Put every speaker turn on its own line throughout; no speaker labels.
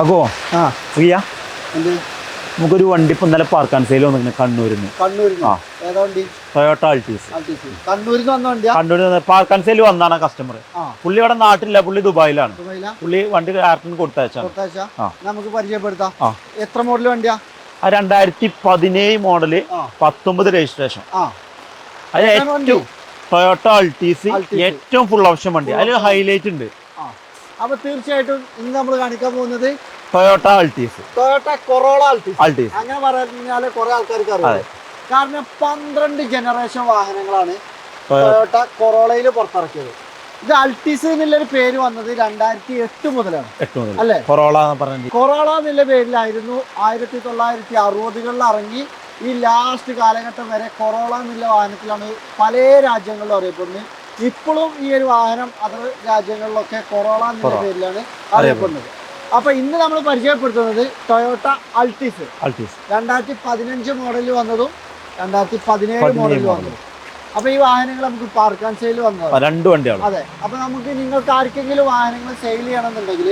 അക്കോ
ആ. എന്ത്?
നമുക്കൊരു വണ്ടി ഇപ്പം ഇന്നലെ പാർക്കാൻ സെയിൽ വന്നിങ്ങനെ.
ഏതാ വണ്ടി?
ടൊയോട്ട
ആൾട്ടീസ് കണ്ണൂരിൽ നിന്ന് വന്ന
പാർക്കാൻ സെയിൽ വന്നാണ് കസ്റ്റമർ പുള്ളി ഇവിടെ നാട്ടിലില്ല പുള്ളി ദുബായിലാണ്.
ദുബൈയിലാ?
പുള്ളി വണ്ടി ആർക്കും കൊടുത്തയച്ചാണ്. ആ.
നമുക്ക് പരിചയപ്പെടുത്താം. എത്ര മോഡൽ വണ്ടിയാ?
ആ രണ്ടായിരത്തി പതിനേഴ്
മോഡൽ
പത്തൊമ്പത് രജിസ്ട്രേഷൻ അത് ഏറ്റവും ടൊയോട്ട അൾട്ടീസ് ഏറ്റവും ഫുൾ ഓപ്ഷൻ വണ്ടി. അതിൽ ഹൈലൈറ്റ് ഉണ്ട്.
അപ്പൊ തീർച്ചയായിട്ടും ഇന്ന് നമ്മൾ കാണിക്കാൻ പോകുന്നത്
Toyota Altis
Toyota Corolla Altis അങ്ങനെ പറഞ്ഞാൽ കുറെ ആൾക്കാർക്ക് അറിയാം. കാരണം പന്ത്രണ്ട് ജനറേഷൻ വാഹനങ്ങളാണ്
ടൊയോ-
ടൊയോട്ട കൊറോളയിൽ പുറത്തിറക്കിയത്. ഇത് അൾട്ടീസ് എന്നുള്ളൊരു പേര് വന്നത് രണ്ടായിരത്തി എട്ട് മുതലാണ് അല്ലെ?
കൊറോള
കൊറോള എന്നുള്ള പേരിലായിരുന്നു ആയിരത്തി തൊള്ളായിരത്തി അറുപതുകളിൽ ഇറങ്ങി ഈ ലാസ്റ്റ് കാലഘട്ടം വരെ കൊറോള എന്നുള്ള വാഹനത്തിലാണ് പല രാജ്യങ്ങളിലും അറിയപ്പെടുന്നത്. ഇപ്പോഴും ഈ ഒരു വാഹനം അതർ രാജ്യങ്ങളിലൊക്കെ കൊറോള എന്നുള്ള പേരിലാണ് അറിയപ്പെടുന്നത്. അപ്പൊ ഇന്ന് നമ്മൾ പരിചയപ്പെടുത്തുന്നത് ടൊയോട്ട അൾട്ടിസ്
അൾട്ടിസ്
രണ്ടായിരത്തി പതിനഞ്ച് മോഡലിൽ വന്നതും രണ്ടായിരത്തി പതിനേഴ് മോഡലിൽ വന്നതും. അപ്പൊ ഈ വാഹനങ്ങൾ നമുക്ക് പാർക്കാൻ സെയിൽ വന്നതാണ്.
രണ്ട് വണ്ടിയാണ്
അതെ. അപ്പൊ നമുക്ക് നിങ്ങൾക്ക് ആർക്കെങ്കിലും വാഹനങ്ങൾ സെയിൽ ചെയ്യണമെന്നുണ്ടെങ്കിൽ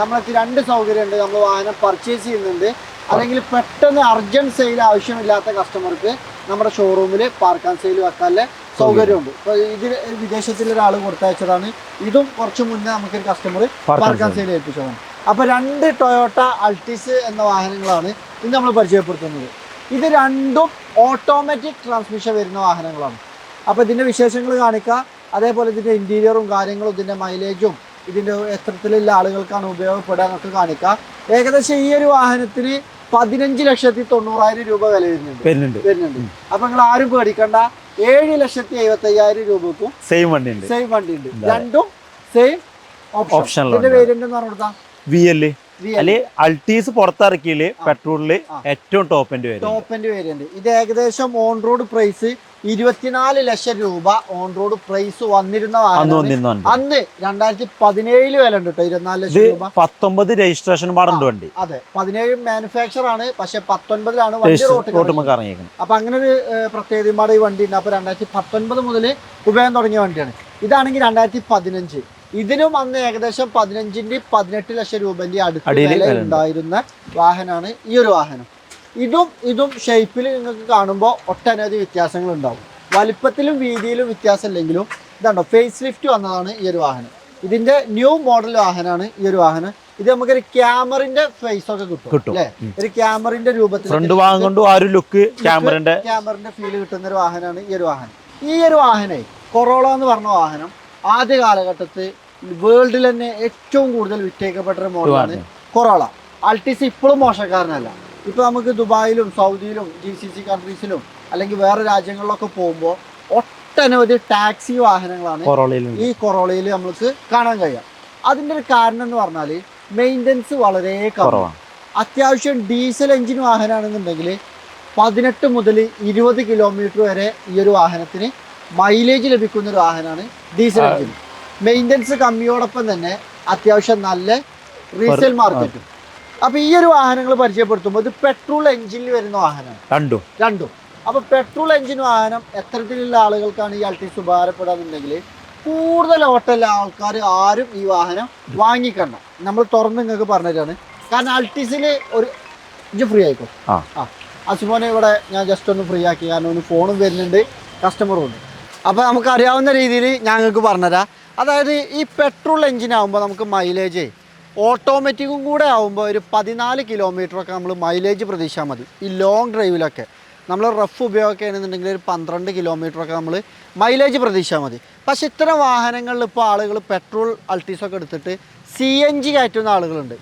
നമ്മളൊക്കെ രണ്ട് സൗകര്യമുണ്ട്. നമ്മൾ വാഹനം പർച്ചേസ് ചെയ്യുന്നുണ്ട്. അല്ലെങ്കിൽ പെട്ടെന്ന് അർജന്റ് സെയിൽ ആവശ്യമില്ലാത്ത കസ്റ്റമർക്ക് നമ്മുടെ ഷോറൂമിൽ പാർക്കാൻ സെയിൽ വെക്കാനുള്ള സൗകര്യമുണ്ട്. ഇപ്പൊ ഇതിൽ വിദേശത്തിലെ ഒരാൾ കൊടുത്തയച്ചതാണ്. ഇതും കുറച്ച് മുന്നേ നമുക്കൊരു കസ്റ്റമർ
പാർക്കാൻസയിൽ
പാർക്കാൻ സെയിൽ ഏൽപ്പിച്ചതാണ്. അപ്പൊ രണ്ട് ടൊയോട്ട അൾട്ടിസ് എന്ന വാഹനങ്ങളാണ് ഇന്ന് നമ്മൾ പരിചയപ്പെടുത്തുന്നത്. ഇത് രണ്ടും ഓട്ടോമാറ്റിക് ട്രാൻസ്മിഷൻ വരുന്ന വാഹനങ്ങളാണ്. അപ്പോൾ ഇതിന്റെ വിശേഷങ്ങൾ കാണിക്കുക അതേപോലെ ഇതിന്റെ ഇന്റീരിയറും കാര്യങ്ങളും ഇതിന്റെ മൈലേജും ഇതിന്റെ എത്രത്തിലുള്ള ആളുകൾക്കാണ് ഉപയോഗപ്പെടുക എന്നൊക്കെ കാണിക്കുക ഏകദേശം ഈ ഒരു വാഹനത്തിന് പതിനഞ്ച് ലക്ഷത്തി തൊണ്ണൂറായിരം രൂപ വില വരുന്നുണ്ട്.
വരുന്നുണ്ട്.
അപ്പോൾ നിങ്ങൾ ആരും പേടിക്കണ്ട. ഏഴ് ലക്ഷത്തി എഴുപത്തി അയ്യായിരം രൂപക്കും
സെയിം വണ്ടി ഉണ്ട്
സെയിം വണ്ടി ഉണ്ട് രണ്ടും same option. Variant
V L അല്ലെ അൾട്ടീസ് പുറത്തിറക്കിയിൽ
പെട്രോളിൽ.
ഏറ്റവും ടോപ്പിന്റെ എൻഡ് വരും
ടോപ്പ് എൻഡ് വേരിയന്റ് ഇത് ഏകദേശം ഓൺ റോഡ് പ്രൈസ് ഇരുപത്തിനാല് ലക്ഷം രൂപ ഓൺ റോഡ് പ്രൈസ് വന്നിരുന്ന
അന്ന്
രണ്ടായിരത്തി പതിനേഴിൽ വില ഉണ്ട് കേട്ടോ ഇരുപത്തിനാല് ലക്ഷം രൂപ.
പത്തൊമ്പത് രജിസ്ട്രേഷൻ പാടുണ്ട് വണ്ടി.
അതെ. പതിനേഴ് മാനുഫാക്ചർ ആണ് പക്ഷെ പത്തൊൻപതിലാണ് വണ്ടി റോട്ടിൽ അപ്പൊ അങ്ങനെ ഒരു പ്രത്യേകതയുടെ ഈ വണ്ടി ഉണ്ട്. അപ്പൊ രണ്ടായിരത്തി പത്തൊൻപത് മുതൽ ഉപയോഗം തുടങ്ങിയ വണ്ടിയാണ്. ഇതാണെങ്കിൽ രണ്ടായിരത്തി പതിനഞ്ച് ഇതിനും അന്ന് ഏകദേശം പതിനഞ്ചിന്റെ പതിനെട്ട് ലക്ഷം രൂപന്റെ അടുത്ത്. ഉണ്ടായിരുന്ന വാഹനമാണ് ഈ ഒരു വാഹനം. ഇതും ഇതും ഷേപ്പിൽ നിങ്ങൾക്ക് കാണുമ്പോൾ ഒട്ടനവധി വ്യത്യാസങ്ങൾ ഉണ്ടാവും വലിപ്പത്തിലും വീതിയിലും വ്യത്യാസം ഇല്ലെങ്കിലും ഇതാണ്ടോ ഫേസ് ലിഫ്റ്റ് വന്നതാണ് ഈ ഒരു വാഹനം. ഇതിന്റെ ന്യൂ മോഡൽ വാഹനമാണ് ഈ ഒരു വാഹനം. ഇത് നമുക്കൊരു ക്യാമറിന്റെ ഫേസ് ഒക്കെ കിട്ടും
കിട്ടും.
അല്ലേ? ഒരു ക്യാമറിന്റെ രൂപത്തിൽ
ഫ്രണ്ട് ഭാഗം കൊണ്ട് ആ ഒരു ലുക്ക് ക്യാമറന്റെ
ക്യാമറിന്റെ ഫീൽ കിട്ടുന്ന ഒരു വാഹനമാണ് ഈ ഒരു വാഹനം. ഈ ഒരു വാഹനേ കൊറോള എന്ന് പറഞ്ഞ വാഹനം ആദ്യ കാലഘട്ടത്തിൽ വേൾഡിൽ തന്നെ ഏറ്റവും കൂടുതൽ വിറ്റേക്കപ്പെട്ട ഒരു മോഡലാണ് കൊറോള അൾട്ടിസ് ഇപ്പോഴും മോശക്കാരനല്ല. ഇപ്പൊ നമുക്ക് ദുബായിലും സൗദിയിലും ജി സി സി കൺട്രീസിലും അല്ലെങ്കിൽ വേറെ രാജ്യങ്ങളിലൊക്കെ പോകുമ്പോൾ ഒട്ടനവധി ടാക്സി വാഹനങ്ങളാണ് ഈ കൊറോളയിൽ നമുക്ക് കാണാൻ കഴിയാം. അതിന്റെ ഒരു കാരണം എന്ന് പറഞ്ഞാൽ മെയിന്റനൻസ് വളരെ കുറവാണ് അത്യാവശ്യം ഡീസൽ എഞ്ചിൻ വാഹനമാണെന്നുണ്ടെങ്കിൽ പതിനെട്ട് മുതൽ ഇരുപത് കിലോമീറ്റർ വരെ ഈ ഒരു വാഹനത്തിന് മൈലേജ് ലഭിക്കുന്ന ഒരു വാഹനമാണ് ഡീസൽ. എഞ്ചിൻ. മെയിന്റനൻസ് കമ്മിയോടൊപ്പം തന്നെ അത്യാവശ്യം നല്ല റീസെയിൽ മാർക്കറ്റും അപ്പൊ ഈ ഒരു വാഹനങ്ങൾ പരിചയപ്പെടുത്തുമ്പോൾ ഇത് പെട്രോൾ എഞ്ചിനിൽ വരുന്ന വാഹനമാണ്
രണ്ടും.
രണ്ടും. അപ്പൊ പെട്രോൾ എഞ്ചിൻ വാഹനം എത്തരത്തിലുള്ള ആളുകൾക്കാണ് ഈ അൾട്ടി ഉപകാരപ്പെടാന്നുണ്ടെങ്കിൽ കൂടുതൽ ഓട്ടമുള്ള ആൾക്കാർ ആരും ഈ വാഹനം വാങ്ങിക്കണം നമ്മൾ തുറന്ന് നിങ്ങൾക്ക് പറഞ്ഞിട്ടാണ്. കാരണം അൾട്ടിസിൽ ഒരു ഇഞ്ച് ഫ്രീ ആയിക്കോ?
ആ.
അസുമോനെ ഇവിടെ ഞാൻ ജസ്റ്റ് ഒന്ന് ഫ്രീ ആക്കി. കാരണം ഒന്ന് ഫോണും വരുന്നുണ്ട്. കസ്റ്റമറും ഉണ്ട്. അപ്പോൾ നമുക്ക് അറിയാവുന്ന രീതിയിൽ ഞങ്ങൾക്ക് പറഞ്ഞുതരാം. അതായത് ഈ പെട്രോൾ എഞ്ചിൻ ആകുമ്പോൾ നമുക്ക് മൈലേജ് ഓട്ടോമാറ്റിക്കും കൂടെ ആകുമ്പോൾ ഒരു പതിനാല് കിലോമീറ്ററൊക്കെ നമ്മൾ മൈലേജ് പ്രതീക്ഷിച്ചാൽ മതി. ഈ ലോങ് ഡ്രൈവിലൊക്കെ നമ്മൾ റഫ് ഉപയോഗിക്കുകയാണെന്നുണ്ടെങ്കിൽ ഒരു പന്ത്രണ്ട് കിലോമീറ്ററൊക്കെ നമ്മൾ മൈലേജ് പ്രതീക്ഷിച്ചാൽ മതി. പക്ഷെ ഇത്തരം വാഹനങ്ങളിൽ ഇപ്പോൾ ആളുകൾ പെട്രോൾ അൾട്ടീസൊക്കെ എടുത്തിട്ട് സി എൻ ജി കയറ്റുന്ന ആളുകളുണ്ട്.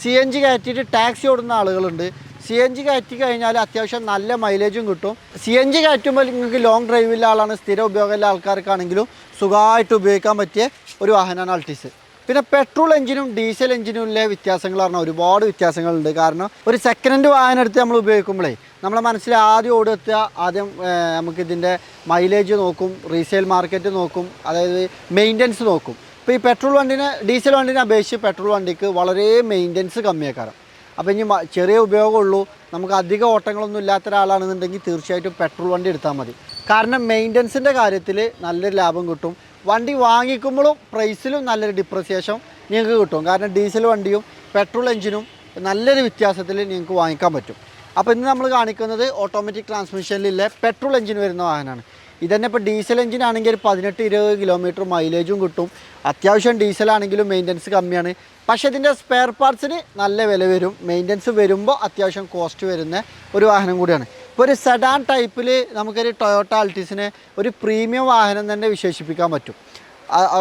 സി എൻ ജി കയറ്റിയിട്ട് ടാക്സി ഓടുന്ന ആളുകളുണ്ട്. സി എൻ ജി കയറ്റി കഴിഞ്ഞാൽ അത്യാവശ്യം നല്ല മൈലേജും കിട്ടും. സി എൻ ജി കയറ്റുമ്പോൾ നിങ്ങൾക്ക് ലോങ് ഡ്രൈവിലെ ആളാണ് സ്ഥിര ഉപയോഗമുള്ള ആൾക്കാർക്കാണെങ്കിലും സുഖമായിട്ട് ഉപയോഗിക്കാൻ പറ്റിയ ഒരു വാഹനമാണ് അൾട്ടിസ് പിന്നെ പെട്രോൾ എഞ്ചിനും ഡീസൽ എഞ്ചിനുമിലെ വ്യത്യാസങ്ങൾ പറഞ്ഞാൽ ഒരുപാട് വ്യത്യാസങ്ങളുണ്ട്. കാരണം ഒരു സെക്കൻഡ് ഹാൻഡ് വാഹനം എടുത്ത് നമ്മൾ ഉപയോഗിക്കുമ്പോഴേ നമ്മളെ മനസ്സിൽ ആദ്യം ഓടെത്തുക ആദ്യം നമുക്കിതിന്റെ മൈലേജ് നോക്കും റീസെയിൽ മാർക്കറ്റ് നോക്കും അതായത് മെയിന്റനൻസ് നോക്കും. ഇപ്പോൾ ഈ പെട്രോൾ വണ്ടിനെ ഡീസൽ വണ്ടിനെ അപേക്ഷിച്ച് പെട്രോൾ വണ്ടിക്ക് വളരെ മെയിന്റനൻസ് കമ്മിയാക്കാരം. അപ്പോൾ ഇനി ചെറിയ ഉപയോഗമുള്ളൂ നമുക്ക് അധിക ഓട്ടങ്ങളൊന്നും ഇല്ലാത്ത ഒരാളാണെന്നുണ്ടെങ്കിൽ തീർച്ചയായിട്ടും പെട്രോൾ വണ്ടി എടുത്താൽ മതി. കാരണം മെയിന്റനൻസിന്റെ കാര്യത്തിൽ നല്ലൊരു ലാഭം കിട്ടും. വണ്ടി വാങ്ങിക്കുമ്പോഴും പ്രൈസിലും നല്ലൊരു ഡിപ്രസിയേഷൻ നിങ്ങൾക്ക് കിട്ടും. കാരണം ഡീസൽ വണ്ടിയും പെട്രോൾ എഞ്ചിനും നല്ലൊരു വ്യത്യാസത്തിൽ നിങ്ങൾക്ക് വാങ്ങിക്കാൻ പറ്റും. അപ്പോൾ ഇന്ന് നമ്മൾ കാണിക്കുന്നത് ഓട്ടോമാറ്റിക് ട്രാൻസ്മിഷനിലെ പെട്രോൾ എഞ്ചിൻ വരുന്ന വാഹനമാണ്. ഇതന്നെ ഇപ്പോൾ ഡീസൽ എഞ്ചിൻ ആണെങ്കിൽ ഒരു പതിനെട്ട് ഇരുപത് കിലോമീറ്റർ മൈലേജും കിട്ടും. അത്യാവശ്യം ഡീസലാണെങ്കിലും മെയിന്റനൻസ് കമ്മിയാണ്. പക്ഷേ ഇതിന്റെ സ്പെയർ പാർട്സിന് നല്ല വില വരും. മെയിന്റനൻസ് വരുമ്പോൾ അത്യാവശ്യം കോസ്റ്റ് വരുന്ന ഒരു വാഹനം കൂടിയാണ്. ഒരു സെഡാൻ ടൈപ്പിൽ നമുക്കൊരു ടൊയോട്ട ആൾട്ടീസിനെ ഒരു പ്രീമിയം വാഹനം തന്നെ വിശേഷിപ്പിക്കാൻ പറ്റും.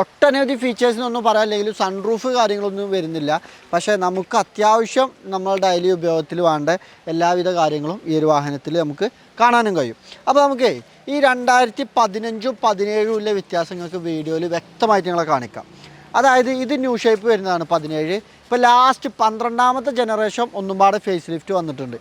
ഒട്ടനവധി ഫീച്ചേഴ്സിനൊന്നും പറയാനില്ലെങ്കിലും സൺറൂഫ് കാര്യങ്ങളൊന്നും വരുന്നില്ല. പക്ഷേ നമുക്ക് അത്യാവശ്യം നമ്മൾ ഡെയിലി ഉപയോഗത്തിൽ വേണ്ട എല്ലാവിധ കാര്യങ്ങളും ഈ ഒരു വാഹനത്തിൽ നമുക്ക് കാണാനും കഴിയും. അപ്പോൾ നമുക്ക് ഈ രണ്ടായിരത്തി പതിനഞ്ചും പതിനേഴും വ്യത്യാസം നിങ്ങൾക്ക് വീഡിയോയിൽ വ്യക്തമായിട്ട് നിങ്ങളെ കാണിക്കാം. അതായത് ഇത് ന്യൂ ഷേപ്പ് വരുന്നതാണ് പതിനേഴ്. ഇപ്പോൾ ലാസ്റ്റ് പന്ത്രണ്ടാമത്തെ ജനറേഷൻ ഒന്നും പാടെ ഫേസ് ലിഫ്റ്റ് വന്നിട്ടുണ്ട്.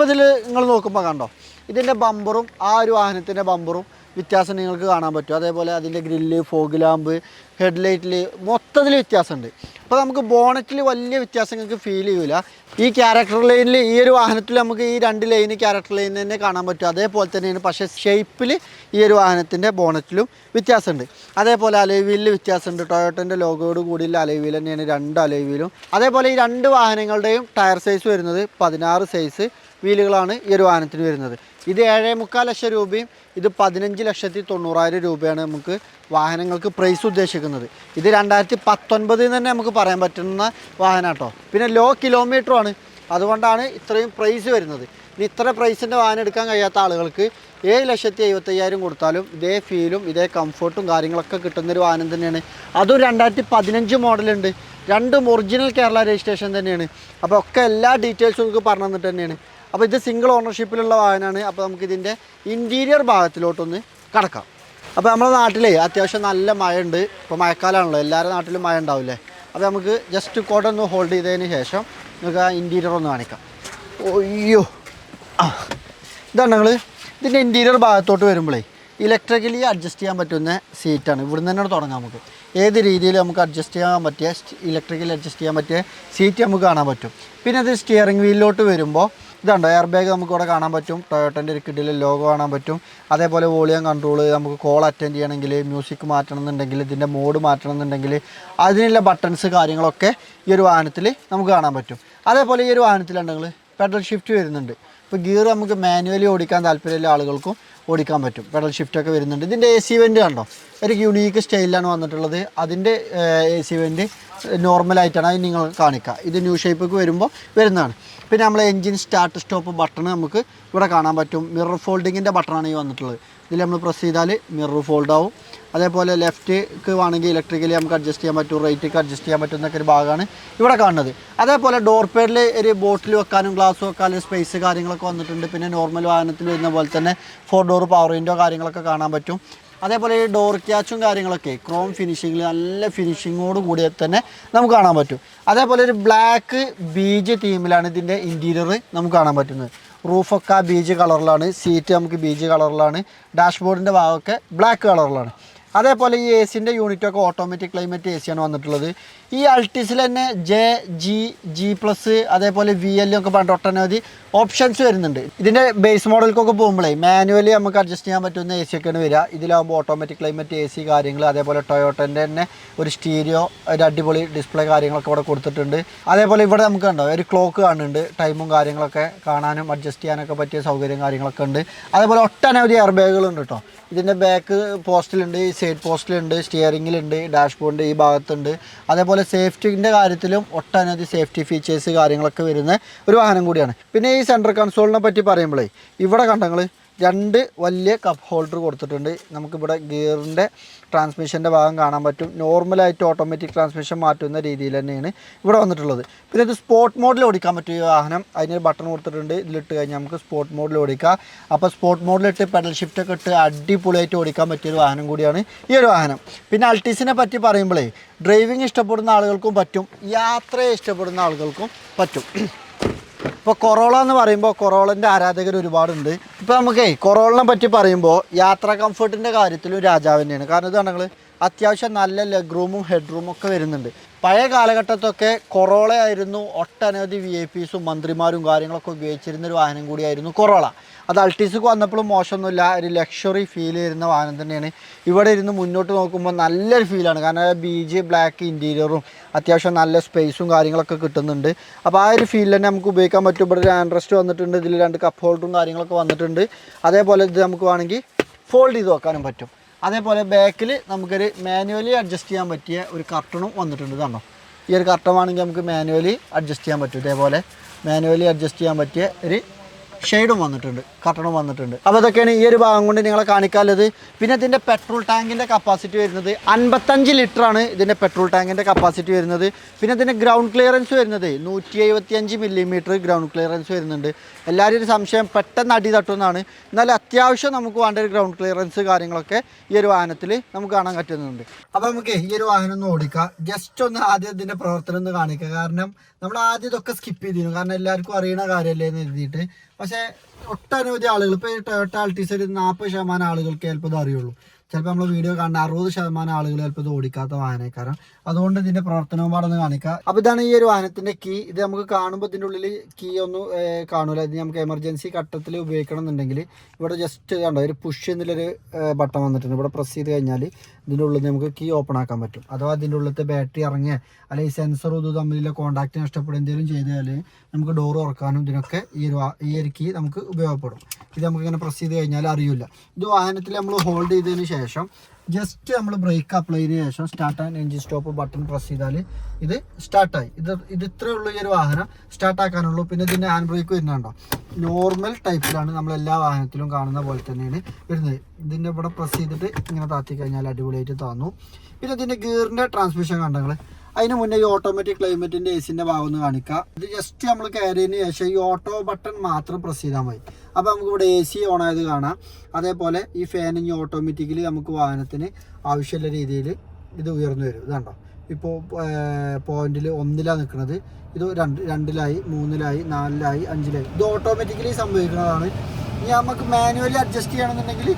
ഇപ്പോൾ ഇതിൽ നിങ്ങൾ നോക്കുമ്പോൾ കണ്ടോ? ഇതിന്റെ ബമ്പറും ആ ഒരു വാഹനത്തിന്റെ ബമ്പറും വ്യത്യാസം നിങ്ങൾക്ക് കാണാൻ പറ്റും. അതേപോലെ അതിന്റെ ഗ്രില്ല് ഫോഗ് ലാമ്പ് ഹെഡ്ലൈറ്റിൽ മൊത്തത്തിൽ വ്യത്യാസമുണ്ട് അപ്പോൾ നമുക്ക് ബോണറ്റിൽ വലിയ വ്യത്യാസം നിങ്ങൾക്ക് ഫീൽ ചെയ്യില്ല ഈ ക്യാരക്ടർ ലൈനിൽ ഈ ഒരു വാഹനത്തിൽ നമുക്ക് ഈ രണ്ട് ലൈൻ ക്യാരക്ടർ ലൈൻ തന്നെ കാണാൻ പറ്റും. അതേപോലെ തന്നെയാണ് പക്ഷേ ഷേപ്പിൽ ഈ ഒരു വാഹനത്തിന്റെ ബോണറ്റിലും വ്യത്യാസമുണ്ട് അതേപോലെ അലൈവീലിൽ വ്യത്യാസമുണ്ട് ടൊയോട്ടന്റെ ലോഗോയോട് കൂടിയുള്ള അലൈവീൽ തന്നെയാണ് രണ്ട് അലൈവീലും അതേപോലെ ഈ രണ്ട് വാഹനങ്ങളുടെയും ടയർ സൈസ് വരുന്നത് പതിനാറ് സൈസ് വീലുകളാണ് ഈ ഒരു വാഹനത്തിന് വരുന്നത്. ഇത് ഏഴേ മുക്കാൽ ലക്ഷം രൂപയും ഇത് പതിനഞ്ച് ലക്ഷത്തി തൊണ്ണൂറായിരം രൂപയാണ് നമുക്ക് വാഹനങ്ങൾക്ക് പ്രൈസ് ഉദ്ദേശിക്കുന്നത്. ഇത് രണ്ടായിരത്തി പത്തൊൻപതിൽ തന്നെ നമുക്ക് പറയാൻ പറ്റുന്ന വാഹനം കേട്ടോ പിന്നെ ലോ കിലോമീറ്ററുമാണ് അതുകൊണ്ടാണ് ഇത്രയും പ്രൈസ് വരുന്നത്. ഇനി ഇത്ര പ്രൈസിന്റെ വാഹനം എടുക്കാൻ കഴിയാത്ത ആളുകൾക്ക് ഏഴ് ലക്ഷത്തി എഴുപത്തയ്യായിരം കൊടുത്താലും ഇതേ ഫീലും ഇതേ കംഫർട്ടും കാര്യങ്ങളൊക്കെ കിട്ടുന്നൊരു വാഹനം തന്നെയാണ്. അതും രണ്ടായിരത്തി പതിനഞ്ച് മോഡലുണ്ട് രണ്ടും ഒറിജിനൽ കേരള രജിസ്ട്രേഷൻ തന്നെയാണ്. അപ്പോൾ ഒക്കെ എല്ലാ ഡീറ്റെയിൽസും നമുക്ക് പറഞ്ഞു തന്നിട്ട് തന്നെയാണ്. അപ്പോൾ ഇത് സിംഗിൾ ഓണർഷിപ്പിലുള്ള വാഹനമാണ്. അപ്പോൾ നമുക്കിതിന്റെ ഇന്റീരിയർ ഭാഗത്തിലോട്ടൊന്ന് കടക്കാം. അപ്പോൾ നമ്മുടെ നാട്ടിലേ അത്യാവശ്യം നല്ല മഴ ഉണ്ട് ഇപ്പോൾ മഴക്കാലമാണല്ലോ എല്ലാവരുടെ നാട്ടിലും മഴ ഉണ്ടാവില്ലേ? അപ്പോൾ നമുക്ക് ജസ്റ്റ് കോട്ട ഒന്ന് ഹോൾഡ് ചെയ്തതിന് ശേഷം നമുക്ക് ആ ഇന്റീരിയർ ഒന്ന് കാണിക്കാം. ഒയ്യോ ആ. ഇതാണ് ഞങ്ങൾ ഇതിന്റെ ഇന്റീരിയർ ഭാഗത്തോട്ട് വരുമ്പോഴേ ഇലക്ട്രിക്കലി അഡ്ജസ്റ്റ് ചെയ്യാൻ പറ്റുന്ന സീറ്റാണ് ഇവിടുന്ന് തന്നെ തുടങ്ങാം നമുക്ക്. ഏത് രീതിയിൽ നമുക്ക് അഡ്ജസ്റ്റ് ചെയ്യാൻ പറ്റിയ ഇലക്ട്രിക്കലി അഡ്ജസ്റ്റ് ചെയ്യാൻ പറ്റിയ സീറ്റ് നമുക്ക് കാണാൻ പറ്റും. പിന്നെ അത് സ്റ്റിയറിംഗ് വീലിലോട്ട് വരുമ്പോൾ ഇതുണ്ടോ? എയർ ബാഗ് നമുക്ക് ഇവിടെ കാണാൻ പറ്റും. ടൊയോട്ടന്റെ ഒരു കിഡിലെ ലോഗോ കാണാൻ പറ്റും. അതേപോലെ വോളിയം കൺട്രോൾ നമുക്ക് കോൾ അറ്റൻഡ് ചെയ്യണമെങ്കിൽ മ്യൂസിക് മാറ്റണം എന്നുണ്ടെങ്കിൽ ഇതിന്റെ മോഡ് മാറ്റണം എന്നുണ്ടെങ്കിൽ അതിനുള്ള ബട്ടൺസ് കാര്യങ്ങളൊക്കെ ഈ ഒരു വാഹനത്തിൽ നമുക്ക് കാണാൻ പറ്റും. അതേപോലെ ഈ ഒരു വാഹനത്തിലുണ്ടെങ്കിൽ പെഡൽ ഷിഫ്റ്റ് വരുന്നുണ്ട്. ഇപ്പോൾ ഗിയർ നമുക്ക് മാനുവലി ഓടിക്കാൻ താല്പര്യമുള്ള ആളുകൾക്കും ഓടിക്കാൻ പറ്റും. പെഡൽ ഷിഫ്റ്റൊക്കെ വരുന്നുണ്ട്. ഇതിന്റെ എ സി വെന്റ് കണ്ടോ? ഒരു യുണീക്ക് സ്റ്റൈലിലാണ് വന്നിട്ടുള്ളത്. അതിന്റെ എ സി വെന്റ് നോർമലായിട്ടാണ് അത് നിങ്ങൾ കാണിക്കുക. ഇത് ന്യൂ ഷേപ്പ് വരുമ്പോൾ വരുന്നതാണ്. പിന്നെ നമ്മൾ എൻജിൻ സ്റ്റാർട്ട് സ്റ്റോപ്പ് ബട്ടൺ നമുക്ക് ഇവിടെ കാണാൻ പറ്റും. മിറർ ഫോൾഡിങ്ങിന്റെ ബട്ടണാണ് ഈ വന്നിട്ടുള്ളത്. ഇതിൽ നമ്മൾ പ്രസ് ചെയ്താൽ മിറർ ഫോൾഡ് ആവും. അതേപോലെ ലെഫ്റ്റ്ക്ക് വേണമെങ്കിൽ ഇലക്ട്രിക്കലി നമുക്ക് അഡ്ജസ്റ്റ് ചെയ്യാൻ പറ്റും റൈറ്റിക്ക് അഡ്ജസ്റ്റ് ചെയ്യാൻ പറ്റും എന്നൊക്കെ ഒരു ഭാഗമാണ് ഇവിടെ കാണുന്നത്. അതേപോലെ ഡോർ പേഡിൽ ഒരു ബോട്ടിൽ വെക്കാനും ഗ്ലാസ് വെക്കാനും സ്പേസ് കാര്യങ്ങളൊക്കെ വന്നിട്ടുണ്ട്. പിന്നെ നോർമൽ വാഹനത്തിൽ വരുന്ന പോലെ തന്നെ ഫോർ ഡോർ പവർ വിൻഡോ കാര്യങ്ങളൊക്കെ കാണാൻ പറ്റും. അതേപോലെ ഈ ഡോർ ക്യാച്ചും കാര്യങ്ങളൊക്കെ ക്രോം ഫിനിഷിങ്ങിൽ നല്ല ഫിനിഷിങ്ങോട് കൂടി തന്നെ നമുക്ക് കാണാൻ പറ്റും. അതേപോലെ ഒരു ബ്ലാക്ക് ബീജ് തീമിലാണ് ഇതിന്റെ ഇന്റീരിയർ നമുക്ക് കാണാൻ പറ്റുന്നത്. റൂഫൊക്കെ ബീജ് കളറിലാണ് സീറ്റ് നമുക്ക് ബീജ് കളറിലാണ് ഡാഷ്ബോർഡിന്റെ ഭാഗമൊക്കെ ബ്ലാക്ക് കളറിലാണ് അതേപോലെ ഈ എ സിന്റെ യൂണിറ്റൊക്കെ ഓട്ടോമാറ്റിക് ക്ലൈമറ്റ് എ സിയാണ് വന്നിട്ടുള്ളത്. ഈ അൾട്ടിസിൽ തന്നെ ജെ ജി ജി പ്ലസ് അതേപോലെ വി എൽ ഒക്കെ പറഞ്ഞിട്ട് ഒട്ടനവധി ഓപ്ഷൻസ് വരുന്നുണ്ട്. ഇതിന്റെ ബേസ് മോഡലിലേക്കൊക്കെ പോകുമ്പോഴേ മാനുവലി നമുക്ക് അഡ്ജസ്റ്റ് ചെയ്യാൻ പറ്റുന്ന എ സി ഒക്കെയാണ് വരിക. ഇതിലാകുമ്പോൾ ഓട്ടോമാറ്റിക് ക്ലൈമറ്റ് എ സി കാര്യങ്ങൾ അതേപോലെ ടൊയോട്ടന്റെ തന്നെ ഒരു സ്റ്റീരിയോ ഒരു അടിപൊളി ഡിസ്പ്ലേ കാര്യങ്ങളൊക്കെ ഇവിടെ കൊടുത്തിട്ടുണ്ട്. അതേപോലെ ഇവിടെ നമുക്ക് കണ്ടോ ഒരു ക്ലോക്ക് കാണുന്നുണ്ട്. ടൈമും കാര്യങ്ങളൊക്കെ കാണാനും അഡ്ജസ്റ്റ് ചെയ്യാനൊക്കെ പറ്റിയ സൗകര്യം കാര്യങ്ങളൊക്കെ ഉണ്ട്. അതേപോലെ ഒട്ടനവധി എയർ ബാഗുകളുണ്ട് കേട്ടോ ഇതിന്റെ ബാക്ക് പോസ്റ്റിലുണ്ട് സൈഡ് പോസ്റ്റിലുണ്ട് സ്റ്റിയറിങ്ങിലുണ്ട് ഡാഷ്ബോർഡിന്റെ ഈ ഭാഗത്തുണ്ട്. അതേപോലെ സേഫ്റ്റിന്റെ കാര്യത്തിലും ഒട്ടനവധി സേഫ്റ്റി ഫീച്ചേഴ്സ് കാര്യങ്ങളൊക്കെ വരുന്ന ഒരു വാഹനം കൂടിയാണ്. പിന്നെ ഈ സെൻട്രൽ കൺസോളിനെ പറ്റി പറയുമ്പോഴേ ഇവിടെ കണ്ടങ്ങൾ രണ്ട് വലിയ കപ്പ് ഹോൾഡർ കൊടുത്തിട്ടുണ്ട്. നമുക്കിവിടെ ഗിയറിന്റെ ട്രാൻസ്മിഷന്റെ ഭാഗം കാണാൻ പറ്റും. നോർമലായിട്ട് ഓട്ടോമാറ്റിക് ട്രാൻസ്മിഷൻ മാറ്റുന്ന രീതിയിൽ തന്നെയാണ് ഇവിടെ വന്നിട്ടുള്ളത്. പിന്നെ ഇത് സ്പോർട്ട് മോഡിൽ ഓടിക്കാൻ പറ്റും ഈ വാഹനം. അതിനൊരു ബട്ടൺ കൊടുത്തിട്ടുണ്ട്. ഇതിലിട്ട് കഴിഞ്ഞാൽ നമുക്ക് സ്പോർട്ട് മോഡിൽ ഓടിക്കാം. അപ്പോൾ സ്പോർട്ട് മോഡിലിട്ട് പെഡൽ ഷിഫ്റ്റൊക്കെ ഇട്ട് അടിപൊളിയായിട്ട് ഓടിക്കാൻ പറ്റിയൊരു വാഹനം കൂടിയാണ് ഈ ഒരു വാഹനം. പിന്നെ അൾട്ടീസിനെ പറ്റി പറയുമ്പോഴേ ഡ്രൈവിംഗ് ഇഷ്ടപ്പെടുന്ന ആളുകൾക്കും പറ്റും. യാത്രയെ ഇഷ്ടപ്പെടുന്ന ആളുകൾക്കും പറ്റും. ഇപ്പോൾ കൊറോള എന്ന് പറയുമ്പോൾ കൊറോളന്റെ ആരാധകർ ഒരുപാടുണ്ട്. ഇപ്പോൾ നമുക്കേ കൊറോളിനെ പറ്റി പറയുമ്പോൾ യാത്രാ കംഫർട്ടിന്റെ കാര്യത്തിലും രാജാവ് തന്നെയാണ്. കാരണം ഇതാണ് ഞങ്ങൾ അത്യാവശ്യം നല്ല ലെഗ് റൂമും ഹെഡ് റൂമൊക്കെ വരുന്നുണ്ട്. പഴയ കാലഘട്ടത്തൊക്കെ കൊറോള ആയിരുന്നു. ഒട്ടനവധി വി ഐ പിസും മന്ത്രിമാരും കാര്യങ്ങളൊക്കെ ഉപയോഗിച്ചിരുന്ന ഒരു വാഹനം കൂടിയായിരുന്നു കൊറോള. അത് അൾട്ടീസക്ക് വന്നപ്പോഴും മോശമൊന്നുമില്ല. ഒരു ലക്ഷറി ഫീൽ ചെയ്യുന്ന വാഹനം തന്നെയാണ്. ഇവിടെ ഇരുന്ന് മുന്നോട്ട് നോക്കുമ്പോൾ നല്ലൊരു ഫീലാണ് കാരണം ബി ജി ബ്ലാക്ക് ഇന്റീരിയറും അത്യാവശ്യം നല്ല സ്പേസും കാര്യങ്ങളൊക്കെ കിട്ടുന്നുണ്ട്. അപ്പോൾ ആ ഒരു ഫീൽ തന്നെ നമുക്ക് ഉപയോഗിക്കാൻ പറ്റും. ഇവിടെ ഒരു ആൻഡ്രസ്റ്റ് വന്നിട്ടുണ്ട്. ഇതിൽ രണ്ട് കപ്പ് ഹോൾഡറും കാര്യങ്ങളൊക്കെ വന്നിട്ടുണ്ട്. അതേപോലെ ഇത് നമുക്ക് വേണമെങ്കിൽ ഫോൾഡ് ചെയ്ത് വെക്കാനും പറ്റും. അതേപോലെ ബാക്കിൽ നമുക്കൊരു മാനുവലി അഡ്ജസ്റ്റ് ചെയ്യാൻ പറ്റിയ ഒരു കർട്ടണും വന്നിട്ടുണ്ട് കണ്ടോ? ഈ ഒരു കർട്ടൺ ആണെങ്കിൽ നമുക്ക് മാനുവലി അഡ്ജസ്റ്റ് ചെയ്യാൻ പറ്റും. ഇതേപോലെ മാനുവലി അഡ്ജസ്റ്റ് ചെയ്യാൻ പറ്റിയ ഒരു ഷെയ്ഡും വന്നിട്ടുണ്ട് കട്ടണും വന്നിട്ടുണ്ട്. അപ്പോൾ ഇതൊക്കെയാണ് ഈ ഒരു ഭാഗം കൊണ്ട് നിങ്ങളെ കാണിക്കാനുള്ളത്. പിന്നെ ഇതിന്റെ പെട്രോൾ ടാങ്കിന്റെ കപ്പാസിറ്റി വരുന്നത് അൻപത്തഞ്ച് ലിറ്ററാണ് ഇതിന്റെ പെട്രോൾ ടാങ്കിന്റെ കപ്പാസിറ്റി വരുന്നത്. പിന്നെ ഇതിന്റെ ഗ്രൗണ്ട് ക്ലിയറൻസ് വരുന്നത് നൂറ്റി എഴുപത്തിയഞ്ച് മില്ലിമീറ്റർ ഗ്രൗണ്ട് ക്ലിയറൻസ് വരുന്നുണ്ട്. എല്ലാവരും ഒരു സംശയം പെട്ടെന്ന് അടി തട്ടുന്നതാണ് എന്നാലും അത്യാവശ്യം നമുക്ക് വേണ്ട ഒരു ഗ്രൗണ്ട് ക്ലിയറൻസ് കാര്യങ്ങളൊക്കെ ഈ ഒരു വാഹനത്തിൽ നമുക്ക് കാണാൻ പറ്റുന്നുണ്ട്. അപ്പോൾ നമുക്ക് ഈ ഒരു വാഹനം ഒന്ന് ഓടിക്കാം. ജസ്റ്റ് ഒന്ന് ആദ്യം ഇതിന്റെ പ്രവർത്തനം ഒന്ന് കാണിക്കുക കാരണം നമ്മൾ ആദ്യം ഇതൊക്കെ സ്കിപ്പ് ചെയ്തിരുന്നു. കാരണം എല്ലാവർക്കും അറിയുന്ന കാര്യമല്ലേ എന്ന് എഴുതിയിട്ട്. പക്ഷേ ഒട്ടനവധി ആളുകൾ ഇപ്പോൾ ടൊയോട്ട ആൾട്ടീസ് ഒരു നാൽപ്പത് ശതമാനം ആളുകൾക്ക് ചിലപ്പോൾ അറിയുള്ളൂ ചിലപ്പോൾ നമ്മൾ വീഡിയോ കാണുന്ന അറുപത് ശതമാനം ആളുകൾ ചിലപ്പോൾ ഇത് ഓടിക്കാത്ത വാഹനക്കാരാണ് അതുകൊണ്ട് ഇതിന്റെ പ്രവർത്തനവും പാടൊന്ന് കാണിക്കാം. അപ്പോൾ ഇതാണ് ഈ ഒരു വാഹനത്തിന്റെ കീ ഇത് നമുക്ക് കാണുമ്പോൾ ഇതിന്റെ ഉള്ളിൽ കീ ഒന്നും കാണൂല. ഇത് നമുക്ക് എമർജൻസി ഘട്ടത്തിൽ ഉപയോഗിക്കണം എന്നുണ്ടെങ്കിൽ ഇവിടെ ജസ്റ്റ് കണ്ടോ ഒരു പുഷ് എന്നുള്ളൊരു ബട്ടൺ വന്നിട്ടുണ്ട്. ഇവിടെ പ്രസ് ചെയ്ത് കഴിഞ്ഞാൽ ഇതിന്റെ ഉള്ളിൽ നമുക്ക് കീ ഓപ്പൺ ആക്കാൻ പറ്റും. അഥവാ ഇതിന്റെ ഉള്ളിലത്തെ ബാറ്ററി ഇറങ്ങിയ അല്ലെങ്കിൽ സെൻസറും ഇത് തമ്മിലുള്ള കോൺടാക്റ്റ് നഷ്ടപ്പെടുക എന്തെങ്കിലും ചെയ്താൽ നമുക്ക് ഡോർ തുറക്കാനും ഇതിനൊക്കെ ഈ ഒരു ഈ ഒരു കീ നമുക്ക് ഉപയോഗപ്പെടും. ഇത് നമുക്ക് ഇങ്ങനെ പ്രസ് ചെയ്ത് കഴിഞ്ഞാൽ അറിയില്ല ഇത് വാഹനത്തിൽ നമ്മൾ ഹോൾഡ് ചെയ്തതിന് ശേഷം ജസ്റ്റ് നമ്മൾ ബ്രേക്ക് അപ്ലൈ ചെയ്തതിന് ശേഷം start and engine stop button press ചെയ്താൽ ഇത് സ്റ്റാർട്ടായി ഇത് ഇത് ഇത്രയേ ഉള്ളൂ ഈ ഒരു വാഹനം സ്റ്റാർട്ട് ആക്കാനുള്ളൂ. പിന്നെ ഇതിന്റെ ഹാൻഡ് ബ്രേക്ക് വരുന്നുണ്ടോ? നോർമൽ ടൈപ്പിലാണ് നമ്മൾ എല്ലാ വാഹനത്തിലും കാണുന്ന പോലെ തന്നെയാണ് വരുന്നത്. ഇതിന്റെ ഇവിടെ പ്രസ് ചെയ്തിട്ട് ഇങ്ങനെ താത്തി കഴിഞ്ഞാൽ അടിപൊളിയായിട്ട് താന്നു. പിന്നെ ഇതിന്റെ ഗിയറിന്റെ ട്രാൻസ്മിഷൻ കണ്ടങ്ങൾ അതിന് മുന്നേ ഈ ഓട്ടോമാറ്റിക് ക്ലൈമറ്റിന്റെ എ സിന്റെ ഭാഗം ഒന്ന് കാണിക്കാം. ഇത് ജസ്റ്റ് നമ്മൾ കയറിയതിന് ശേഷം ഈ ഓട്ടോ ബട്ടൺ മാത്രം പ്രസ് ചെയ്താൽ മതി. അപ്പോൾ നമുക്ക് ഇവിടെ എ സി ഓൺ ആയത് കാണാം. അതേപോലെ ഈ ഫാൻ ഓട്ടോമാറ്റിക്കലി നമുക്ക് വാഹനത്തിന് ആവശ്യമുള്ള രീതിയിൽ ഇത് ഉയർന്നു വരും. ഇതുണ്ടോ ഇപ്പോൾ പോയിന്റിൽ ഒന്നിലാണ് നിൽക്കുന്നത് ഇത് രണ്ട് രണ്ടിലായി മൂന്നിലായി നാലിലായി അഞ്ചിലായി. ഇത് ഓട്ടോമാറ്റിക്കലി സംഭവിക്കുന്നതാണ്. ഇനി നമുക്ക് മാനുവലി അഡ്ജസ്റ്റ് ചെയ്യണമെന്നുണ്ടെങ്കിൽ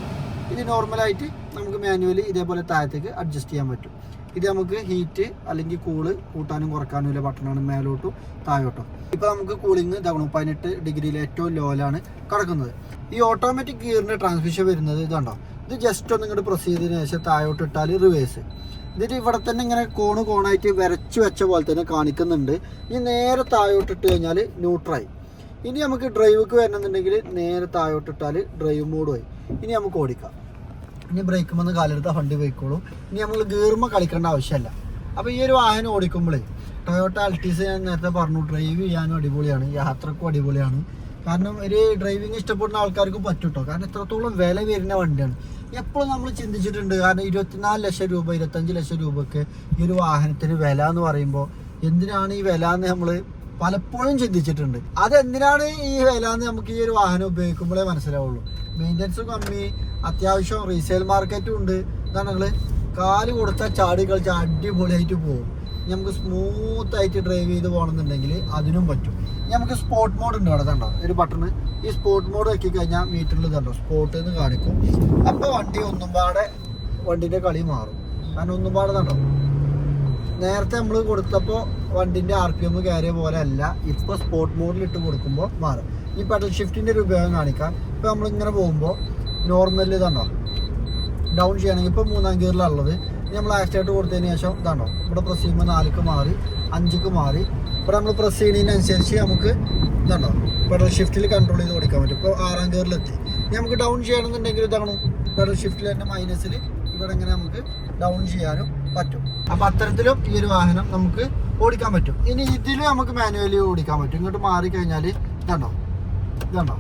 ഇത് നോർമലായിട്ട് നമുക്ക് മാനുവലി ഇതേപോലെ താഴത്തേക്ക് അഡ്ജസ്റ്റ് ചെയ്യാൻ പറ്റും. ഇത് നമുക്ക് ഹീറ്റ് അല്ലെങ്കിൽ കൂൾ കൂട്ടാനും കുറക്കാനും ഉള്ള ബട്ടണാണ് മേലോട്ടും താഴോട്ടും. ഇപ്പൊ നമുക്ക് കൂളിംഗ് ഇതാകണം പതിനെട്ട് ഡിഗ്രിയിൽ ഏറ്റവും ലോയിലാണ് കിടക്കുന്നത്. ഈ ഓട്ടോമാറ്റിക് ഗിയറിന്റെ ട്രാൻസ്മിഷൻ വരുന്നത് ഇതുണ്ടോ ഇത് ജസ്റ്റ് ഒന്ന് ഇങ്ങോട്ട് പ്രസ് ചെയ്തതിനു ശേഷം താഴോട്ട് ഇട്ടാൽ റിവേഴ്സ് ഇതിൽ ഇവിടെ തന്നെ ഇങ്ങനെ കോണ് കോണായിട്ട് വരച്ചു വെച്ച പോലെ തന്നെ കാണിക്കുന്നുണ്ട്. ഇനി നേരെ താഴോട്ട് ഇട്ട് കഴിഞ്ഞാൽ ന്യൂട്രായി ഇനി നമുക്ക് ഡ്രൈവ്ക്ക് വരണമെന്നുണ്ടെങ്കിൽ നേരെ താഴോട്ട് ഇട്ടാൽ ഡ്രൈവ് മോഡുമായി ഇനി നമുക്ക് ഓടിക്കാം. ഇനി ബ്രേക്ക് വന്ന് കാലെടുത്ത വണ്ടി പോയിക്കോളും. ഇനി നമ്മൾ ഗീർമ കളിക്കേണ്ട ആവശ്യമില്ല അപ്പോൾ ഈ ഒരു വാഹനം ഓടിക്കുമ്പോഴേ ടൊയോട്ട അൾട്ടീസ് ഞാൻ നേരത്തെ പറഞ്ഞു ഡ്രൈവ് ചെയ്യാനും അടിപൊളിയാണ് യാത്രക്കും അടിപൊളിയാണ്. കാരണം ഒരു ഡ്രൈവിങ് ഇഷ്ടപ്പെടുന്ന ആൾക്കാർക്ക് പറ്റും കേട്ടോ കാരണം എത്രത്തോളം വില വരുന്ന വണ്ടിയാണ്. എപ്പോഴും നമ്മൾ ചിന്തിച്ചിട്ടുണ്ട് കാരണം ഇരുപത്തിനാല് ലക്ഷം രൂപ ഇരുപത്തഞ്ച് ലക്ഷം രൂപയ്ക്ക് ഈ ഒരു വാഹനത്തിന് വില എന്ന് പറയുമ്പോൾ എന്തിനാണ് ഈ വില എന്ന് നമ്മൾ പലപ്പോഴും ചിന്തിച്ചിട്ടുണ്ട്. അതെന്തിനാണ് ഈ വില എന്ന് നമുക്ക് ഈ ഒരു വാഹനം ഉപയോഗിക്കുമ്പോഴേ മനസ്സിലാവുള്ളൂ. മെയിന്റനൻസ് കമ്മി അത്യാവശ്യം റീസെയിൽ മാർക്കറ്റും ഉണ്ട്. ഇതാണ് നിങ്ങൾ കാൽ കൊടുത്താൽ ചാടി കളിച്ച് അടിപൊളിയായിട്ട് പോകും. നമുക്ക് സ്മൂത്ത് ആയിട്ട് ഡ്രൈവ് ചെയ്ത് പോകണമെന്നുണ്ടെങ്കിൽ അതിനും പറ്റും. നമുക്ക് സ്പോർട്ട് മോഡ് ഉണ്ട് അവിടെ കണ്ടോ? ഒരു ബട്ടൺ ഈ സ്പോർട്ട് മോഡ് വെക്കി കഴിഞ്ഞാൽ മീറ്ററിൽ കണ്ടോ? സ്പോർട്ട് എന്ന് കാണിക്കും. അപ്പോൾ വണ്ടി ഒന്നും പാടെ വണ്ടിന്റെ കളി മാറും. കാരണം ഒന്നും പാടെ കണ്ടോ? നേരത്തെ നമ്മൾ കൊടുത്തപ്പോൾ വണ്ടിന്റെ ആർ പി എം കയറിയ പോലെ അല്ല ഇപ്പോൾ സ്പോർട്ട് മോഡിൽ ഇട്ട് കൊടുക്കുമ്പോൾ മാറും. ഈ പെട്ടൽ ഷിഫ്റ്റിന്റെ ഒരു ഉപയോഗം കാണിക്കാം. ഇപ്പോൾ നമ്മൾ ഇങ്ങനെ പോകുമ്പോൾ നോർമൽ ഇതാണോ? ഡൗൺ ചെയ്യണമെങ്കിൽ ഇപ്പോൾ മൂന്നാം ഇനി നമ്മൾ ആക്സിഡന്റ് കൊടുത്തതിന് ശേഷം ഇതാണോ? ഇവിടെ പ്രസ് ചെയ്യുമ്പോൾ നാലിക്ക് മാറി അഞ്ചിക്ക് മാറി. ഇവിടെ നമ്മൾ പ്രസ് ചെയ്യുന്നതിനനുസരിച്ച് നമുക്ക് ഇതാണോ? പെഡൽ ഷിഫ്റ്റിൽ കൺട്രോൾ ചെയ്ത് കൊടുക്കാൻ പറ്റും. ഇപ്പോൾ ആറാം ഗിയറിലെത്തി നമുക്ക് ഡൗൺ ചെയ്യണമെന്നുണ്ടെങ്കിൽ ഇതാണോ? പെഡൽ ഷിഫ്റ്റിൽ തന്നെ മൈനസിൽ ഇവിടെ ഇങ്ങനെ നമുക്ക് ഡൗൺ ചെയ്യാനും പറ്റും. അപ്പോൾ അത്തരത്തിലും ഈ ഒരു വാഹനം നമുക്ക് ഓടിക്കാൻ പറ്റും. ഇനി ഇതിലും നമുക്ക് മാനുവലി ഓടിക്കാൻ പറ്റും. ഇങ്ങോട്ട് മാറിക്കഴിഞ്ഞാൽ ഇതാണോ? ഇതാണോ?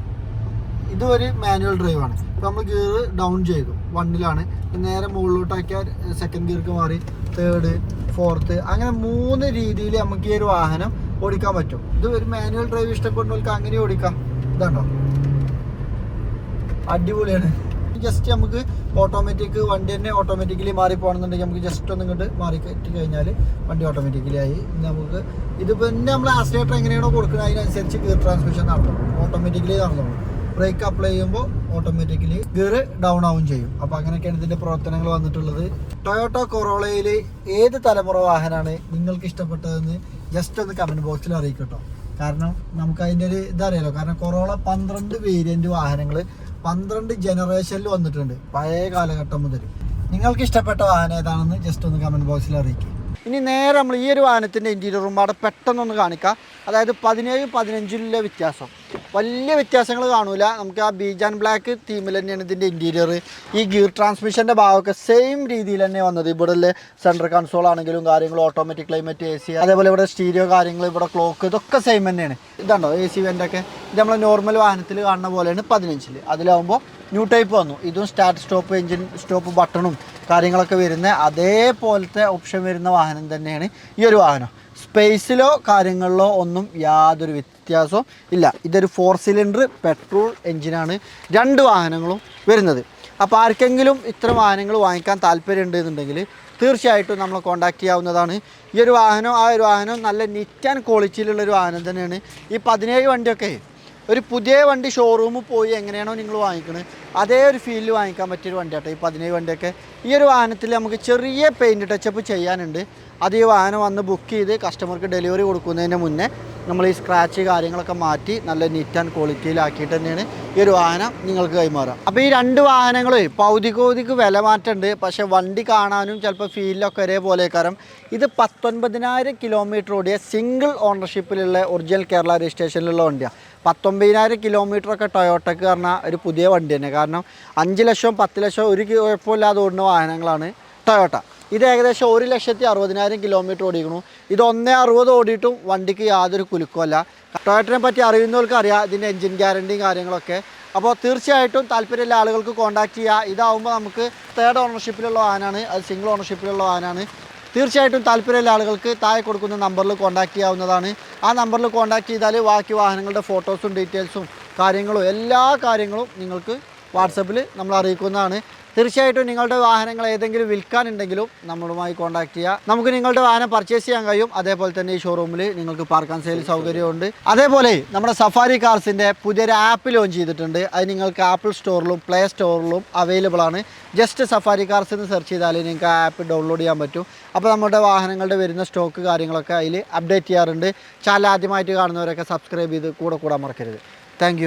ഇത് ഒരു മാനുവൽ ഡ്രൈവ് ആണ്. ഇപ്പം നമ്മൾ ഗിയർ ഡൗൺ ചെയ്തു. വണ്ണിലാണ് നേരെ മുകളിലോട്ടാക്കിയാൽ സെക്കൻഡ് ഗിയർക്ക് മാറി. തേർഡ് ഫോർത്ത് അങ്ങനെ മൂന്ന് രീതിയിൽ നമുക്ക് ഈ ഒരു വാഹനം ഓടിക്കാൻ പറ്റും. ഇത് ഒരു മാനുവൽ ഡ്രൈവ് ഇഷ്ടപ്പെടുന്നവർക്ക് അങ്ങനെ ഓടിക്കാം. ഇതാണോ അടിപൊളിയാണ്. ജസ്റ്റ് നമുക്ക് ഓട്ടോമാറ്റിക് വണ്ടി തന്നെ ഓട്ടോമാറ്റിക്കലി മാറി പോകണമെന്നുണ്ടെങ്കിൽ നമുക്ക് ജസ്റ്റ് ഒന്ന് ഇങ്ങോട്ട് മാറി കയറ്റി കഴിഞ്ഞാൽ വണ്ടി ഓട്ടോമാറ്റിക്കലി ആയി. നമുക്ക് ഇത് പിന്നെ നമ്മൾ ആക്സിലേറ്റർ എങ്ങനെയാണോ കൊടുക്കുന്നത് അതിനനുസരിച്ച് ഗിയർ ട്രാൻസ്മിഷൻ നടത്തണം ഓട്ടോമാറ്റിക്കലി നടന്നോളൂ ബ്രേക്ക് അപ്ലൈ ചെയ്യുമ്പോൾ ഓട്ടോമാറ്റിക്കലി ഗിയർ ഡൗൺ ആവും ചെയ്യും. അപ്പോൾ അങ്ങനെയൊക്കെയാണ് ഇതിന്റെ പ്രവർത്തനങ്ങൾ വന്നിട്ടുള്ളത്. ടൊയോട്ട കൊറോളയിൽ ഏത് തലമുറ വാഹനമാണ് നിങ്ങൾക്ക് ഇഷ്ടപ്പെട്ടതെന്ന് ജസ്റ്റ് ഒന്ന് കമന്റ് ബോക്സിൽ അറിയിക്കട്ടോ. കാരണം നമുക്ക് അതിന്റെ ഒരു ഇതറിയാലോ. കാരണം കൊറോള പന്ത്രണ്ട് വേരിയന്റ് വാഹനങ്ങൾ പന്ത്രണ്ട് ജനറേഷനിൽ വന്നിട്ടുണ്ട് പഴയ കാലഘട്ടം മുതൽ നിങ്ങൾക്ക് ഇഷ്ടപ്പെട്ട വാഹനം ഏതാണെന്ന് ജസ്റ്റ് ഒന്ന് കമന്റ് ബോക്സിൽ അറിയിക്കുക ഇനി നേരെ നമ്മൾ ഈ ഒരു വാഹനത്തിന്റെ ഇന്റീരിയറും അവിടെ പെട്ടെന്നൊന്ന് കാണിക്കാം. അതായത് പതിനേഴ് പതിനഞ്ചിലെ വ്യത്യാസം. വലിയ വ്യത്യാസങ്ങൾ കാണൂല. നമുക്ക് ആ ബീജ് ആൻഡ് ബ്ലാക്ക് തീമിൽ തന്നെയാണ് ഇതിന്റെ ഇന്റീരിയർ ഈ ഗിയർ ട്രാൻസ്മിഷന്റെ ഭാഗമൊക്കെ സെയിം രീതിയിൽ തന്നെ വന്നത്. ഇവിടെ സെൻട്രൽ കൺസോൾ ആണെങ്കിലും കാര്യങ്ങൾ ഓട്ടോമാറ്റിക് ക്ലൈമറ്റ് എ സി അതേപോലെ ഇവിടെ സ്റ്റീരിയോ കാര്യങ്ങൾ ഇവിടെ ക്ലോക്ക് ഇതൊക്കെ സെയിം തന്നെയാണ്. ഇതാണോ എ സി വെന്റൊക്കെ ഇത് നമ്മൾ നോർമൽ വാഹനത്തിൽ കാണുന്ന പോലെയാണ് പതിനഞ്ചിൽ അതിലാവുമ്പോൾ ന്യൂ ടൈപ്പ് വന്നു. ഇതും സ്റ്റാർട്ട് സ്റ്റോപ്പ് എഞ്ചിൻ സ്റ്റോപ്പ് ബട്ടണും കാര്യങ്ങളൊക്കെ വരുന്ന അതേപോലത്തെ ഓപ്ഷൻ വരുന്ന വാഹനം തന്നെയാണ് ഈ ഒരു വാഹനം. സ്പേസിലോ കാര്യങ്ങളിലോ ഒന്നും യാതൊരു വ്യത്യാസവും ഇല്ല. ഇതൊരു ഫോർ സിലിണ്ടർ പെട്രോൾ എഞ്ചിനാണ് രണ്ട് വാഹനങ്ങളും വരുന്നത്. അപ്പോൾ ആർക്കെങ്കിലും ഇത്തരം വാഹനങ്ങൾ വാങ്ങിക്കാൻ താല്പര്യമുണ്ട് എന്നുണ്ടെങ്കിൽ തീർച്ചയായിട്ടും നമ്മൾ കോൺടാക്ട് ചെയ്യാവുന്നതാണ്. ഈ ഒരു വാഹനം ആ ഒരു വാഹനം നല്ല നിറ്റ് ആൻഡ് ക്വാളിറ്റിയിലുള്ള ഒരു വാഹനം തന്നെയാണ്. ഈ പതിനേഴ് വണ്ടിയൊക്കെ ഒരു പുതിയ വണ്ടി ഷോറൂമിൽ പോയി എങ്ങനെയാണോ നിങ്ങൾ വാങ്ങിക്കുന്നത് അതേ ഒരു ഫീലിൽ വാങ്ങിക്കാൻ പറ്റിയൊരു വണ്ടിയാട്ടോ ഈ പതിനേഴ് വണ്ടിയൊക്കെ. ഈ ഒരു വാഹനത്തിൽ നമുക്ക് ചെറിയ പെയിന്റ് ടച്ചപ്പ് ചെയ്യാനുണ്ട്. അത് ഈ വാഹനം വന്ന് ബുക്ക് ചെയ്ത് കസ്റ്റമർക്ക് ഡെലിവറി കൊടുക്കുന്നതിന് മുന്നേ നമ്മൾ ഈ സ്ക്രാച്ച് കാര്യങ്ങളൊക്കെ മാറ്റി നല്ല നീറ്റ് ആൻഡ് ക്വാളിറ്റിയിലാക്കിയിട്ട് തന്നെയാണ് ഈ ഒരു വാഹനം നിങ്ങൾക്ക് കൈമാറുക അപ്പോൾ ഈ രണ്ട് വാഹനങ്ങളും പൗതികോതിക്ക് വില മാറ്റമുണ്ട്. പക്ഷേ വണ്ടി കാണാനും ചിലപ്പോൾ ഫീലിലൊക്കെ ഒരേപോലെ കാരണം ഇത് പത്തൊൻപതിനായിരം കിലോമീറ്റർ ഓടിയ സിംഗിൾ ഓണർഷിപ്പിലുള്ള ഒറിജിനൽ കേരള രജിസ്ട്രേഷനിലുള്ള വണ്ടിയാണ് പത്തൊമ്പതിനായിരം കിലോമീറ്റർ ഒക്കെ ടൊയോട്ടക്ക് പറഞ്ഞാൽ ഒരു പുതിയ വണ്ടി തന്നെ. കാരണം അഞ്ച് ലക്ഷം പത്ത് ലക്ഷം ഒരു കുഴപ്പമില്ലാതെ ഓടുന്ന വാഹനങ്ങളാണ് ടൊയോട്ട. ഇത് ഏകദേശം ഒരു ലക്ഷത്തി അറുപതിനായിരം കിലോമീറ്റർ ഓടിക്കണു ഇത് ഒന്നേ അറുപത് ഓടിയിട്ടും വണ്ടിക്ക് യാതൊരു കുലുക്കമല്ല. ടൊയറ്ററിനെ പറ്റി അറിയുന്നവർക്ക് അറിയാം ഇതിന്റെ എൻജിൻ ഗ്യാരണ്ടിയും കാര്യങ്ങളൊക്കെ. അപ്പോൾ തീർച്ചയായിട്ടും താല്പര്യമുള്ള ആളുകൾക്ക് കോൺടാക്ട് ചെയ്യുക ഇതാവുമ്പോൾ നമുക്ക് തേർഡ് ഓണർഷിപ്പിലുള്ള വാഹനമാണ് അത് സിംഗിൾ ഓണർഷിപ്പിലുള്ള വാഹനമാണ് തീർച്ചയായിട്ടും താല്പര്യമുള്ള ആളുകൾക്ക് താഴെ കൊടുക്കുന്ന നമ്പറിൽ കോൺടാക്ട് ചെയ്യാവുന്നതാണ്. ആ നമ്പറിൽ കോൺടാക്ട് ചെയ്താൽ ബാക്കി വാഹനങ്ങളുടെ ഫോട്ടോസും ഡീറ്റെയിൽസും കാര്യങ്ങളും എല്ലാ കാര്യങ്ങളും നിങ്ങൾക്ക് വാട്സപ്പിൽ നമ്മൾ അറിയിക്കുന്നതാണ്. തീർച്ചയായിട്ടും നിങ്ങളുടെ വാഹനങ്ങൾ ഏതെങ്കിലും വിൽക്കാനുണ്ടെങ്കിലും നമ്മളുമായി കോൺടാക്ട് ചെയ്യുക നമുക്ക് നിങ്ങളുടെ വാഹനം പർച്ചേസ് ചെയ്യാൻ കഴിയും. അതേപോലെ തന്നെ ഈ ഷോറൂമിൽ നിങ്ങൾക്ക് പാർക്കാൻ സെയിൽ സൗകര്യമുണ്ട്. അതേപോലെ നമ്മുടെ സഫാരി കാർസിന്റെ പുതിയൊരു ആപ്പ് ലോഞ്ച് ചെയ്തിട്ടുണ്ട്. അത് നിങ്ങൾക്ക് ആപ്പിൾ സ്റ്റോറിലും പ്ലേ സ്റ്റോറിലും അവൈലബിൾ ആണ്. ജസ്റ്റ് സഫാരി കാർസ് എന്ന് സെർച്ച് ചെയ്താൽ നിങ്ങൾക്ക് ആ ആപ്പ് ഡൗൺലോഡ് ചെയ്യാൻ പറ്റും. അപ്പോൾ നമ്മുടെ വാഹനങ്ങളുടെ വരുന്ന സ്റ്റോക്ക് കാര്യങ്ങളൊക്കെ അതിൽ അപ്ഡേറ്റ് ചെയ്യാറുണ്ട്. ചാനൽ ആദ്യമായിട്ട് കാണുന്നവരൊക്കെ സബ്സ്ക്രൈബ് ചെയ്ത് കൂടെ കൂടാൻ മറക്കരുത്. താങ്ക്